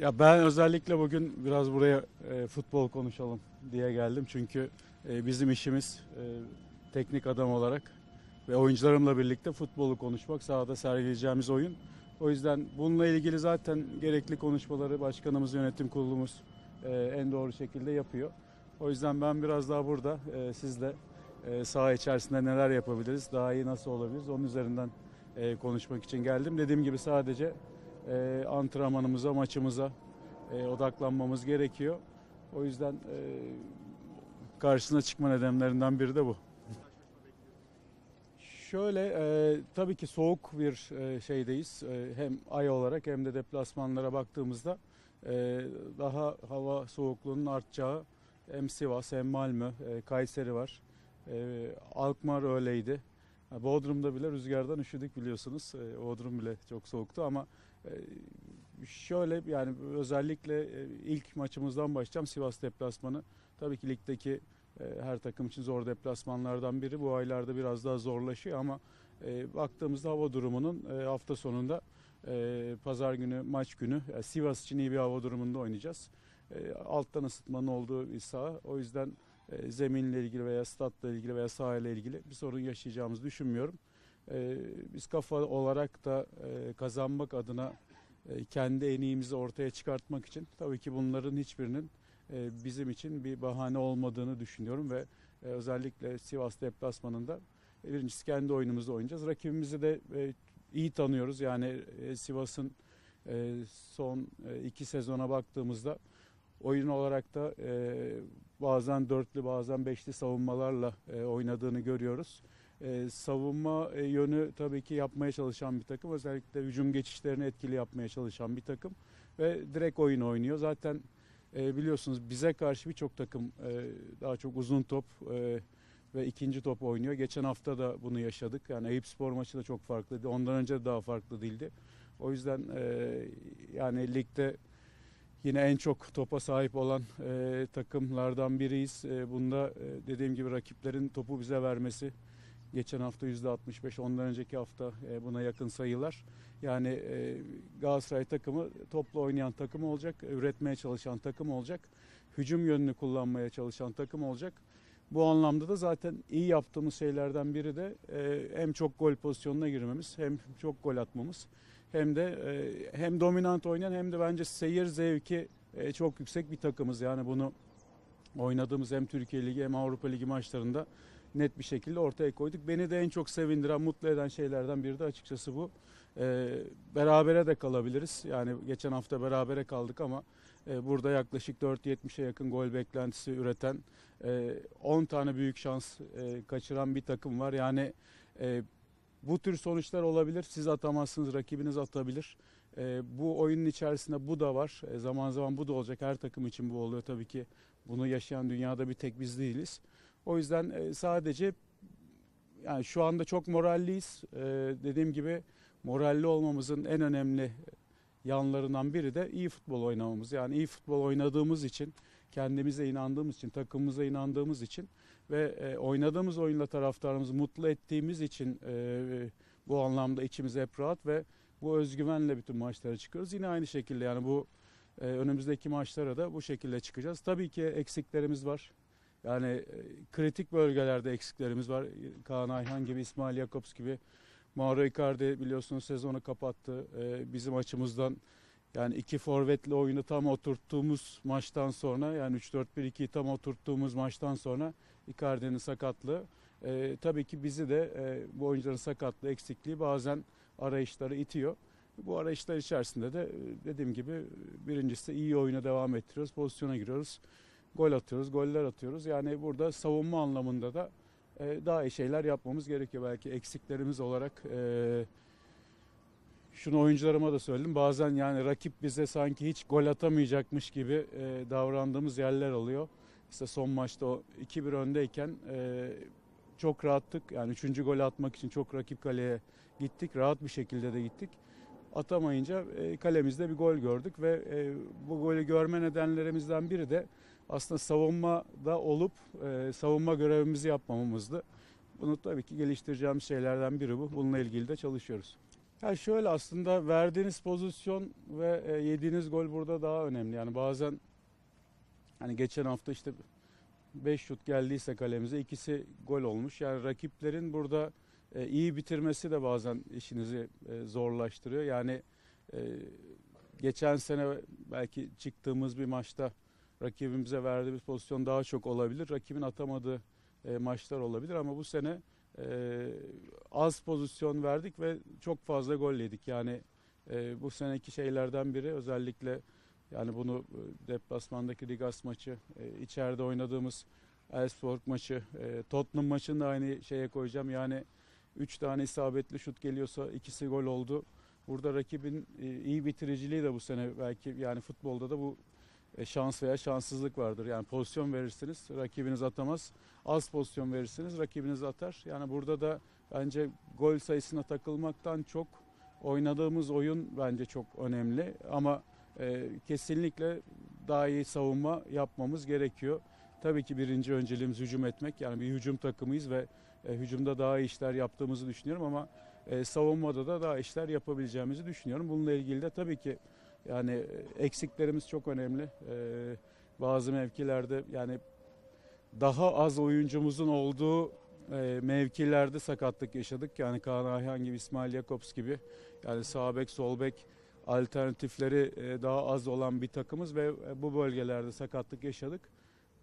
Ya ben özellikle bugün biraz buraya e, futbol konuşalım diye geldim. Çünkü e, bizim işimiz e, teknik adam olarak ve oyuncularımla birlikte futbolu konuşmak, sahada sergileyeceğimiz oyun. O yüzden bununla ilgili zaten gerekli konuşmaları başkanımız, yönetim kurulumuz e, en doğru şekilde yapıyor. O yüzden ben biraz daha burada e, sizle e, saha içerisinde neler yapabiliriz, daha iyi nasıl olabiliriz onun üzerinden e, konuşmak için geldim. Dediğim gibi sadece e, antrenmanımıza, maçımıza e, odaklanmamız gerekiyor. O yüzden e, karşısına çıkma nedenlerinden biri de bu. Şöyle e, tabii ki soğuk bir e, şeydeyiz. E, hem ay olarak hem de deplasmanlara baktığımızda e, daha hava soğukluğunun artacağı hem Sivas hem Malmö, e, Kayseri var. E, Alkmaar öyleydi. Bodrum'da bile rüzgardan üşüdük biliyorsunuz. E, Bodrum bile çok soğuktu ama şöyle yani özellikle e, ilk maçımızdan başlayacağım Sivas deplasmanı. Tabii ki ligdeki e, her takım için zor deplasmanlardan biri. Bu aylarda biraz daha zorlaşıyor ama e, baktığımızda hava durumunun hafta sonunda pazar günü maç günü Sivas için iyi bir hava durumunda oynayacağız. Alttan ısıtmanın olduğu bir saha. O yüzden zeminle ilgili veya statla ilgili veya sahayla ilgili bir sorun yaşayacağımızı düşünmüyorum. E, biz kafa olarak da e, kazanmak adına e, kendi en iyimizi ortaya çıkartmak için tabii ki bunların hiçbirinin e, bizim için bir bahane olmadığını düşünüyorum ve e, özellikle Sivas deplasmanında e, birincisi kendi oyunumuzu oynayacağız. Rakibimizi de e, iyi tanıyoruz. Yani e, Sivas'ın e, son e, iki sezona baktığımızda oyun olarak da e, bazen dörtlü bazen beşli savunmalarla e, oynadığını görüyoruz. E, savunma e, yönü tabii ki yapmaya çalışan bir takım. Özellikle hücum geçişlerini etkili yapmaya çalışan bir takım. Ve direkt oyun oynuyor. Zaten e, biliyorsunuz bize karşı birçok takım e, daha çok uzun top ve ikinci top oynuyor. Geçen hafta da bunu yaşadık. Yani Eyüp Spor maçı da çok farklıydı. Ondan önce de daha farklı değildi. O yüzden yani ligde yine en çok topa sahip olan e, takımlardan biriyiz. E, bunda e, dediğim gibi rakiplerin topu bize vermesi geçen hafta %65, ondan önceki hafta e, buna yakın sayılar. Yani e, Galatasaray takımı toplu oynayan takım olacak, üretmeye çalışan takım olacak, hücum yönünü kullanmaya çalışan takım olacak. Bu anlamda da zaten iyi yaptığımız şeylerden biri de e, hem çok gol pozisyonuna girmemiz, hem çok gol atmamız, hem de hem dominant oynayan hem de bence seyir zevki çok yüksek bir takımız. Yani bunu oynadığımız hem Türkiye Ligi hem Avrupa Ligi maçlarında net bir şekilde ortaya koyduk. Beni de en çok sevindiren, mutlu eden şeylerden biri de açıkçası bu. Ee, berabere de kalabiliriz. Yani geçen hafta berabere kaldık ama e, burada yaklaşık 4.70'e yakın gol beklentisi üreten, e, 10 tane büyük şans e, kaçıran bir takım var. Yani e, bu tür sonuçlar olabilir. Siz atamazsınız, rakibiniz atabilir. E, bu oyunun içerisinde bu da var. E, zaman zaman bu da olacak. Her takım için bu oluyor tabii ki. Bunu yaşayan dünyada bir tek biz değiliz. O yüzden e, sadece yani şu anda çok moralliyiz. E, dediğim gibi moralli olmamızın en önemli yanlarından biri de iyi futbol oynamamız. Yani iyi futbol oynadığımız için, kendimize inandığımız için, takımımıza inandığımız için ve e, oynadığımız oyunla taraftarımızı mutlu ettiğimiz için e, bu anlamda içimiz hep rahat ve bu özgüvenle bütün maçlara çıkıyoruz. Yine aynı şekilde yani bu e, önümüzdeki maçlara da bu şekilde çıkacağız. Tabii ki eksiklerimiz var. Yani e, kritik bölgelerde eksiklerimiz var. Kaan Ayhan gibi, İsmail Jakobs gibi. Mauro Icardi biliyorsunuz sezonu kapattı. E, bizim açımızdan yani iki forvetle oyunu tam oturttuğumuz maçtan sonra yani 3-4-1-2'yi tam oturttuğumuz maçtan sonra Icardi'nin sakatlığı e, tabii ki bizi de e, bu oyuncuların sakatlığı, eksikliği bazen arayışları itiyor. Bu arayışlar içerisinde de e, dediğim gibi birincisi iyi oyuna devam ettiriyoruz, pozisyona giriyoruz gol atıyoruz, goller atıyoruz. Yani burada savunma anlamında da e, daha iyi şeyler yapmamız gerekiyor. Belki eksiklerimiz olarak e, şunu oyuncularıma da söyledim. Bazen yani rakip bize sanki hiç gol atamayacakmış gibi e, davrandığımız yerler oluyor. İşte son maçta o 2-1 öndeyken e, çok rahattık. Yani 3. golü atmak için çok rakip kaleye gittik. Rahat bir şekilde de gittik. Atamayınca e, kalemizde bir gol gördük ve e, bu golü görme nedenlerimizden biri de aslında savunmada olup e, savunma görevimizi yapmamamızdı. Bunu tabii ki geliştireceğimiz şeylerden biri bu. Bununla ilgili de çalışıyoruz. Ya şöyle aslında verdiğiniz pozisyon ve e, yediğiniz gol burada daha önemli. Yani bazen hani geçen hafta işte 5 şut geldiyse kalemize ikisi gol olmuş. Yani rakiplerin burada e, iyi bitirmesi de bazen işinizi e, zorlaştırıyor. Yani e, geçen sene belki çıktığımız bir maçta rakibimize verdiğimiz pozisyon daha çok olabilir. Rakibin atamadığı e, maçlar olabilir ama bu sene az pozisyon verdik ve çok fazla gol yedik. Yani bu seneki şeylerden biri özellikle yani bunu deplasmandaki Rigas maçı, içeride oynadığımız Elfsborg maçı, Tottenham maçını da aynı şeye koyacağım. Yani 3 tane isabetli şut geliyorsa ikisi gol oldu. Burada rakibin e, iyi bitiriciliği de bu sene belki yani futbolda da bu e, şans veya şanssızlık vardır. Yani pozisyon verirsiniz, rakibiniz atamaz. Az pozisyon verirsiniz, rakibiniz atar. Yani burada da bence gol sayısına takılmaktan çok oynadığımız oyun bence çok önemli. Ama e, kesinlikle daha iyi savunma yapmamız gerekiyor. Tabii ki birinci önceliğimiz hücum etmek. Yani bir hücum takımıyız ve e, hücumda daha iyi işler yaptığımızı düşünüyorum ama e, savunmada da daha işler yapabileceğimizi düşünüyorum. Bununla ilgili de tabii ki yani e, eksiklerimiz çok önemli. E, bazı mevkilerde yani daha az oyuncumuzun olduğu e, mevkilerde sakatlık yaşadık. Yani Kaan Ayhan gibi, İsmail Jakobs gibi yani sağ bek, sol bek alternatifleri e, daha az olan bir takımız ve e, bu bölgelerde sakatlık yaşadık.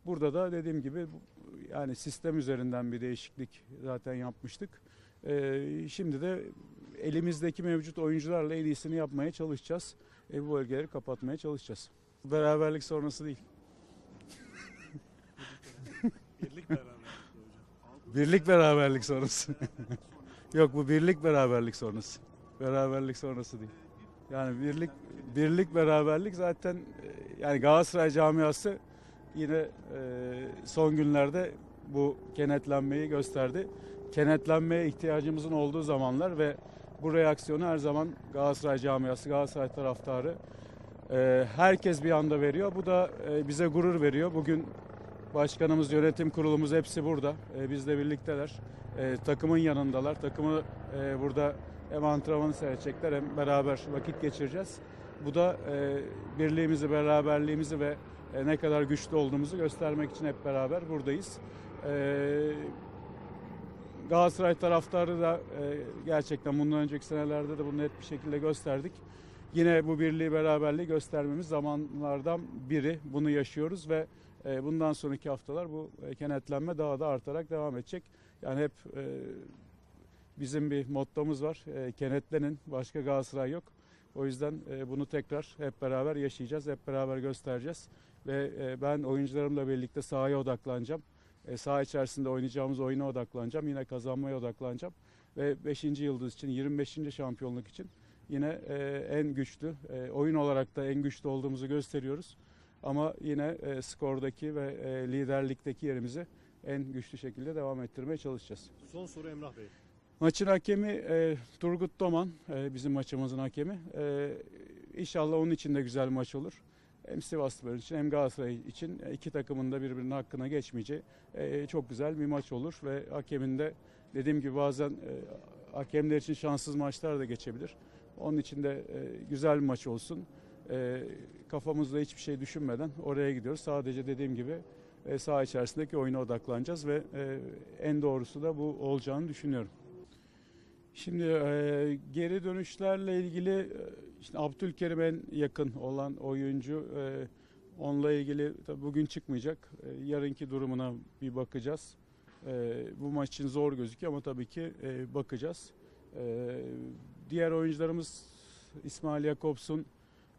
Burada da dediğim gibi yani sistem üzerinden bir değişiklik zaten yapmıştık. E, şimdi de elimizdeki mevcut oyuncularla en iyisini yapmaya çalışacağız. E, bu bölgeleri kapatmaya çalışacağız. Beraberlik sonrası değil. Birlik beraberlik hocam. Birlik beraberlik sonrası. Yok bu birlik beraberlik sonrası. Beraberlik sonrası değil. Yani birlik birlik beraberlik zaten e, yani Galatasaray camiası yine e, son günlerde bu kenetlenmeyi gösterdi. Kenetlenmeye ihtiyacımızın olduğu zamanlar ve bu reaksiyonu her zaman Galatasaray camiası, Galatasaray taraftarı e, herkes bir anda veriyor. Bu da e, bize gurur veriyor. Bugün başkanımız, yönetim kurulumuz hepsi burada. E, bizle birlikteler. E, takımın yanındalar. Takımı e, burada hem antrenmanı seyredecekler hem beraber vakit geçireceğiz. Bu da e, birliğimizi, beraberliğimizi ve e, ne kadar güçlü olduğumuzu göstermek için hep beraber buradayız. E, Galatasaray taraftarı da e, gerçekten bundan önceki senelerde de bunu net bir şekilde gösterdik. Yine bu birliği, beraberliği göstermemiz zamanlardan biri. Bunu yaşıyoruz ve e, bundan sonraki haftalar bu e, kenetlenme daha da artarak devam edecek. Yani hep e, bizim bir mottomuz var. E, kenetlenin, başka Galatasaray yok. O yüzden e, bunu tekrar hep beraber yaşayacağız, hep beraber göstereceğiz. Ve e, ben oyuncularımla birlikte sahaya odaklanacağım. E, saha içerisinde oynayacağımız oyuna odaklanacağım. Yine kazanmaya odaklanacağım. Ve 5. yıldız için, 25. şampiyonluk için yine e, en güçlü, oyun olarak da en güçlü olduğumuzu gösteriyoruz. Ama yine skordaki ve liderlikteki yerimizi en güçlü şekilde devam ettirmeye çalışacağız. Son soru Emrah Bey. Maçın hakemi e, Turgut Doman, e, bizim maçımızın hakemi. E, inşallah onun için de güzel maç olur. Hem Sivasspor için hem Galatasaray için e, iki takımın da birbirinin hakkına geçmeyeceği e, çok güzel bir maç olur. Ve hakemin de dediğim gibi bazen e, hakemler için şanssız maçlar da geçebilir. Onun için de e, güzel bir maç olsun. E, kafamızda hiçbir şey düşünmeden oraya gidiyoruz. Sadece dediğim gibi e, saha içerisindeki oyuna odaklanacağız ve e, en doğrusu da bu olacağını düşünüyorum. Şimdi e, geri dönüşlerle ilgili e, işte Abdülkerim yakın olan oyuncu. E, onunla ilgili tabii bugün çıkmayacak. E, yarınki durumuna bir bakacağız. E, bu maç için zor gözüküyor ama tabii ki e, bakacağız. E, diğer oyuncularımız İsmail Jakobs'un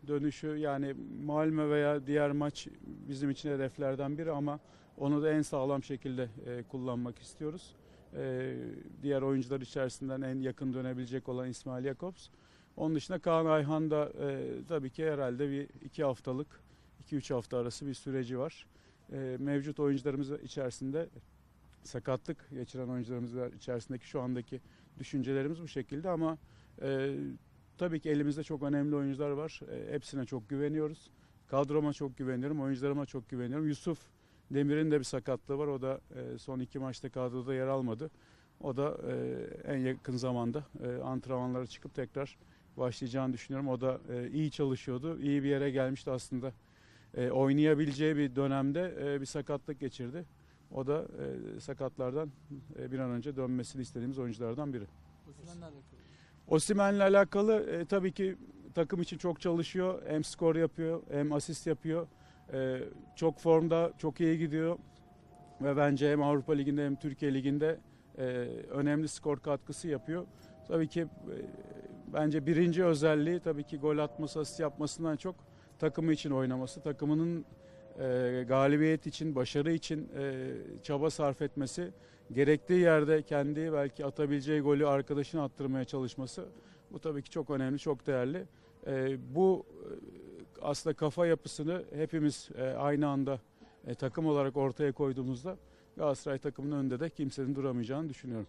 dönüşü yani Malmö veya diğer maç bizim için hedeflerden biri ama onu da en sağlam şekilde e, kullanmak istiyoruz. E, diğer oyuncular içerisinden en yakın dönebilecek olan İsmail Jakobs. Onun dışında Kaan Ayhan da e, tabii ki herhalde bir iki haftalık, iki üç hafta arası bir süreci var. E, mevcut oyuncularımız içerisinde sakatlık geçiren oyuncularımız içerisindeki şu andaki düşüncelerimiz bu şekilde ama e, tabii ki elimizde çok önemli oyuncular var. E, hepsine çok güveniyoruz. Kadroma çok güveniyorum, oyuncularıma çok güveniyorum. Yusuf Demir'in de bir sakatlığı var. O da e, son iki maçta kadroda yer almadı. O da e, en yakın zamanda e, antrenmanlara çıkıp tekrar başlayacağını düşünüyorum. O da e, iyi çalışıyordu. iyi bir yere gelmişti aslında. E, oynayabileceği bir dönemde e, bir sakatlık geçirdi. O da e, sakatlardan e, bir an önce dönmesini istediğimiz oyunculardan biri. Osimhen'le alakalı. Osimhen'le alakalı e, tabii ki takım için çok çalışıyor. Hem skor yapıyor hem asist yapıyor. E, çok formda, çok iyi gidiyor. Ve bence hem Avrupa Ligi'nde hem Türkiye Ligi'nde e, önemli skor katkısı yapıyor. Tabii ki e, bence birinci özelliği tabii ki gol atması, asist yapmasından çok takımı için oynaması. Takımının e, galibiyet için, başarı için e, çaba sarf etmesi gerektiği yerde kendi belki atabileceği golü arkadaşına attırmaya çalışması bu tabii ki çok önemli, çok değerli. Ee, bu e, aslında kafa yapısını hepimiz e, aynı anda e, takım olarak ortaya koyduğumuzda Galatasaray takımının önünde de kimsenin duramayacağını düşünüyorum.